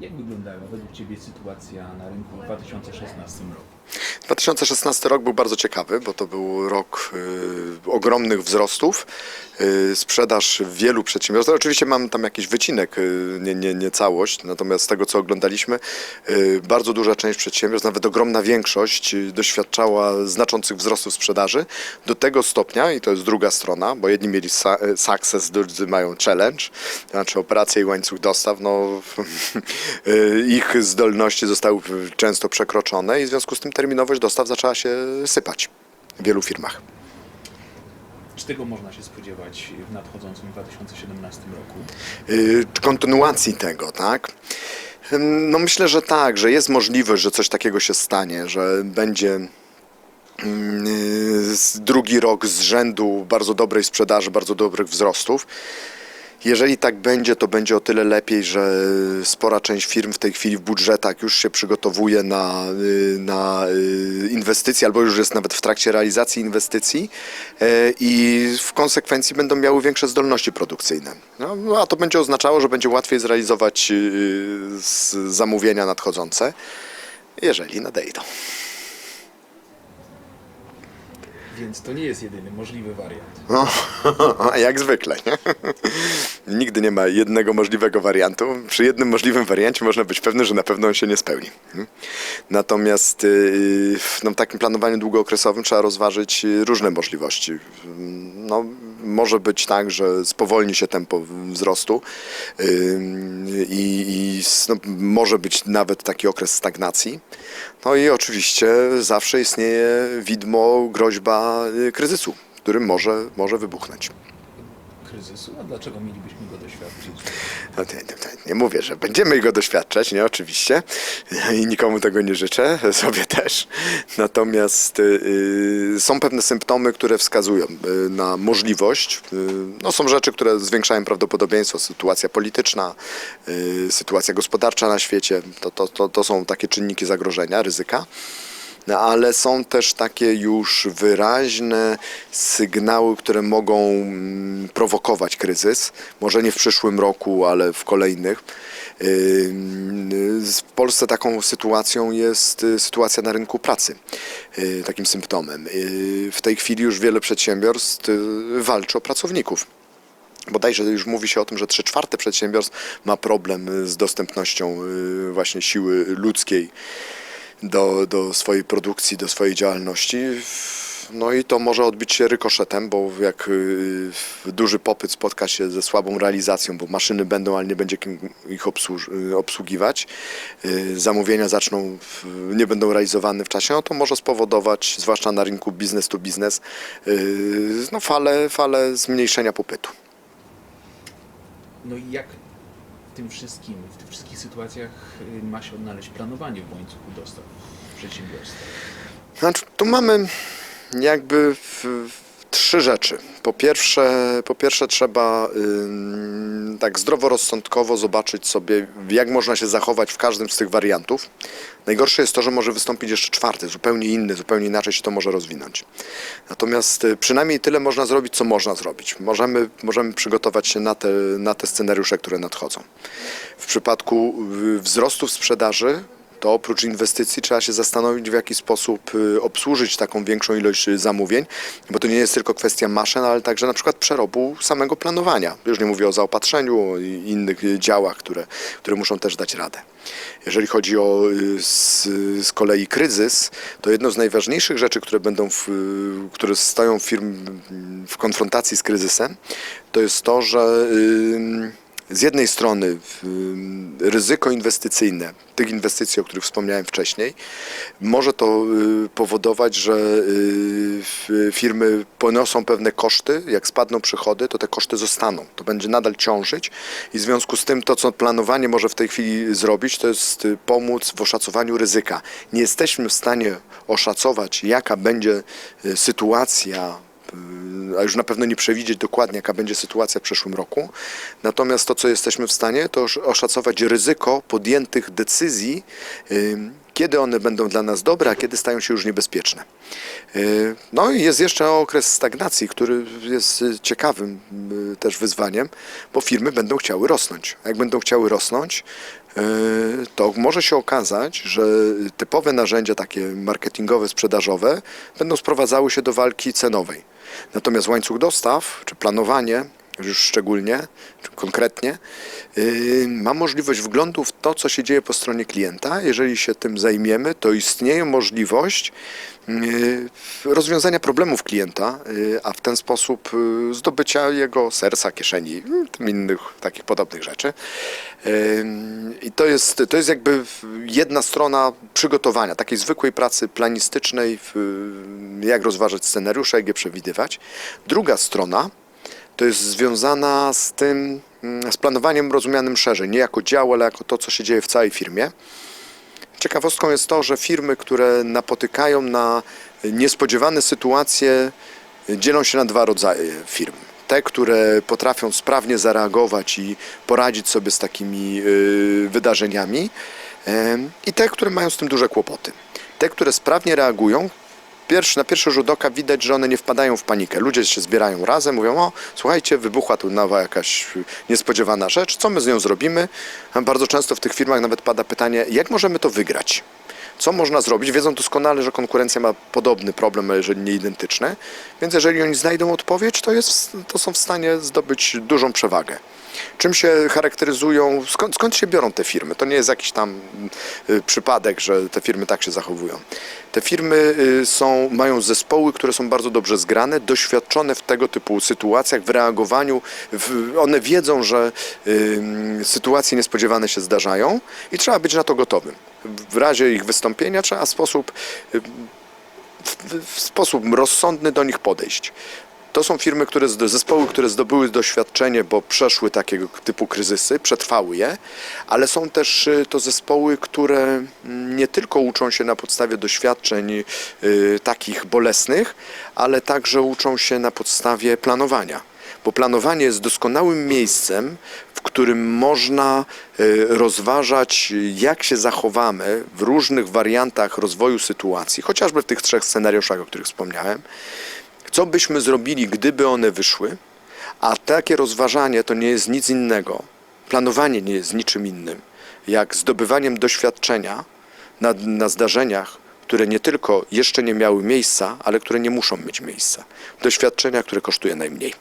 Jak wyglądała według Ciebie sytuacja na rynku w 2016 roku? 2016 rok był bardzo ciekawy, bo to był rok y, ogromnych wzrostów. Y, sprzedaż wielu przedsiębiorstw. Oczywiście mam tam jakiś wycinek, y, nie, nie, nie całość, natomiast z tego co oglądaliśmy, y, bardzo duża część przedsiębiorstw, nawet ogromna większość, y, doświadczała znaczących wzrostów sprzedaży. Do tego stopnia, i to jest druga strona, bo jedni mieli y, success, drudzy mają challenge, to znaczy operacja i łańcuch dostaw, no y, ich zdolności zostały często przekroczone i w związku z tym terminowość dostaw zaczęła się sypać w wielu firmach. Czy tego można się spodziewać w nadchodzącym 2017 roku? Y, kontynuacji tego, tak? No myślę, że tak, że jest możliwość, że coś takiego się stanie, że będzie y, drugi rok z rzędu bardzo dobrej sprzedaży, bardzo dobrych wzrostów. Jeżeli tak będzie, to będzie o tyle lepiej, że spora część firm w tej chwili w budżetach już się przygotowuje na, y, na y, inwestycje, albo już jest nawet w trakcie realizacji inwestycji e, i w konsekwencji będą miały większe zdolności produkcyjne. No, no, a to będzie oznaczało, że będzie łatwiej zrealizować y, zamówienia nadchodzące, jeżeli nadejdą. Więc to nie jest jedyny możliwy wariant. No, jak zwykle, nie? Nigdy nie ma jednego możliwego wariantu. Przy jednym możliwym wariancie można być pewny, że na pewno on się nie spełni. Natomiast w no, takim planowaniu długookresowym trzeba rozważyć yy, różne możliwości. No, może być tak, że spowolni się tempo wzrostu i, i no, może być nawet taki okres stagnacji. No i oczywiście zawsze istnieje widmo, groźba yy, kryzysu, który może, może wybuchnąć. Kryzysu? A dlaczego mielibyśmy go doświadczyć? No, nie, nie, nie mówię, że będziemy go doświadczać, nie, oczywiście. I nikomu tego nie życzę, sobie też. Natomiast y, są pewne symptomy, które wskazują y, na możliwość. Y, no, są rzeczy, które zwiększają prawdopodobieństwo. Sytuacja polityczna, y, sytuacja gospodarcza na świecie. To, to, to, to są takie czynniki zagrożenia, ryzyka. No, ale są też takie już wyraźne sygnały, które mogą mm, prowokować kryzys. Może nie w przyszłym roku, ale w kolejnych. W Polsce taką sytuacją jest y, sytuacja na rynku pracy, y, takim symptomem. Y, W tej chwili już wiele przedsiębiorstw walczy o pracowników. Bodajże już mówi się o tym, że 3 czwarte przedsiębiorstw ma problem z dostępnością właśnie siły ludzkiej do, do swojej produkcji, do swojej działalności. No i to może odbić się rykoszetem, bo jak y, duży popyt spotka się ze słabą realizacją, bo maszyny będą, ale nie będzie kim ich y, obsługiwać, y, zamówienia zaczną, nie będą realizowane w czasie, no to może spowodować, zwłaszcza na rynku business to y, no falę, falę zmniejszenia popytu. No i jak tym wszystkim, w tych wszystkich sytuacjach y, ma się odnaleźć planowanie w łańcuchu dostaw przedsiębiorstwa? Znaczy, tu mamy jakby w, w trzy rzeczy. Po pierwsze, po pierwsze trzeba ym, tak zdroworozsądkowo zobaczyć sobie, jak można się zachować w każdym z tych wariantów. Najgorsze jest to, że może wystąpić jeszcze czwarty, zupełnie inny, zupełnie inaczej się to może rozwinąć. Natomiast y, przynajmniej tyle można zrobić, co można zrobić. Możemy, możemy przygotować się na te, na te scenariusze, które nadchodzą. W przypadku y, wzrostu w sprzedaży to oprócz inwestycji trzeba się zastanowić, w jaki sposób y, obsłużyć taką większą ilość y, zamówień, bo to nie jest tylko kwestia maszyn, ale także na przykład przerobu samego planowania. Już nie mówię o zaopatrzeniu i innych y, działach, które, które muszą też dać radę. Jeżeli chodzi o z, z kolei kryzys, to jedną z najważniejszych rzeczy, które będą, w, które stoją firm w konfrontacji z kryzysem, to jest to, że y, z jednej strony ym, ryzyko inwestycyjne, tych inwestycji, o których wspomniałem wcześniej, może to y, powodować, że y, firmy poniosą pewne koszty, jak spadną przychody, to te koszty zostaną. To będzie nadal ciążyć i w związku z tym to, co planowanie może w tej chwili zrobić, to jest y, pomóc w oszacowaniu ryzyka. Nie jesteśmy w stanie oszacować, jaka będzie y, sytuacja a już na pewno nie przewidzieć dokładnie, jaka będzie sytuacja w przyszłym roku. Natomiast to, co jesteśmy w stanie, to oszacować ryzyko podjętych decyzji kiedy one będą dla nas dobre, a kiedy stają się już niebezpieczne. Y, No i jest jeszcze okres stagnacji, który jest y, ciekawym y, też wyzwaniem, bo firmy będą chciały rosnąć. Jak będą chciały rosnąć, to może się okazać, że typowe narzędzia takie marketingowe, sprzedażowe będą sprowadzały się do walki cenowej. Natomiast łańcuch dostaw, czy planowanie, już szczególnie, czy konkretnie, yy, ma możliwość wglądu w to, co się dzieje po stronie klienta. Jeżeli się tym zajmiemy, to istnieje możliwość yy, rozwiązania problemów klienta, yy, a w ten sposób yy, zdobycia jego serca, kieszeni, yy, innych takich podobnych rzeczy. I to jest, to jest jakby jedna strona przygotowania, takiej zwykłej pracy planistycznej, jak rozważać scenariusze, jak je przewidywać. Druga strona to jest związana z tym, mm, z planowaniem rozumianym szerzej, nie jako dział, ale jako to, co się dzieje w całej firmie. Ciekawostką jest to, że firmy, które napotykają na niespodziewane sytuacje, dzielą się na dwa rodzaje firm. Te, które potrafią sprawnie zareagować i poradzić sobie z takimi y, wydarzeniami, i te, które mają z tym duże kłopoty. Te, które sprawnie reagują, na pierwszy rzut oka widać, że one nie wpadają w panikę. Ludzie się zbierają razem, mówią: O, słuchajcie, wybuchła tu nowa jakaś niespodziewana rzecz, co my z nią zrobimy? Bardzo często w tych firmach nawet pada pytanie: jak możemy to wygrać? Co można zrobić? Wiedzą doskonale, że konkurencja ma podobny problem, jeżeli nie identyczny, więc jeżeli oni znajdą odpowiedź, to, jest, to są w stanie zdobyć dużą przewagę. Czym się charakteryzują, skąd, skąd się biorą te firmy? To nie jest jakiś tam y, przypadek, że te firmy tak się zachowują. Te firmy y, są, mają zespoły, które są bardzo dobrze zgrane, doświadczone w tego typu sytuacjach, w reagowaniu. One wiedzą, że sytuacje niespodziewane się zdarzają i trzeba być na to gotowym. W razie ich wystąpienia trzeba w sposób w, sposób rozsądny do nich podejść. To są firmy, które, zespoły, które zdobyły doświadczenie, bo przeszły takiego typu kryzysy, przetrwały je, ale są też y, to zespoły, które mm, nie tylko uczą się na podstawie doświadczeń y, takich bolesnych, ale także uczą się na podstawie planowania. Bo planowanie jest doskonałym miejscem, w którym można y, rozważać, jak się zachowamy w różnych wariantach rozwoju sytuacji, chociażby w tych trzech scenariuszach, o których wspomniałem. Co byśmy zrobili, gdyby one wyszły? A takie rozważanie to nie jest nic innego. Planowanie nie jest niczym innym, jak zdobywaniem doświadczenia na, na zdarzeniach, które nie tylko jeszcze nie miały miejsca, ale które nie muszą mieć miejsca. Doświadczenia, które kosztuje najmniej.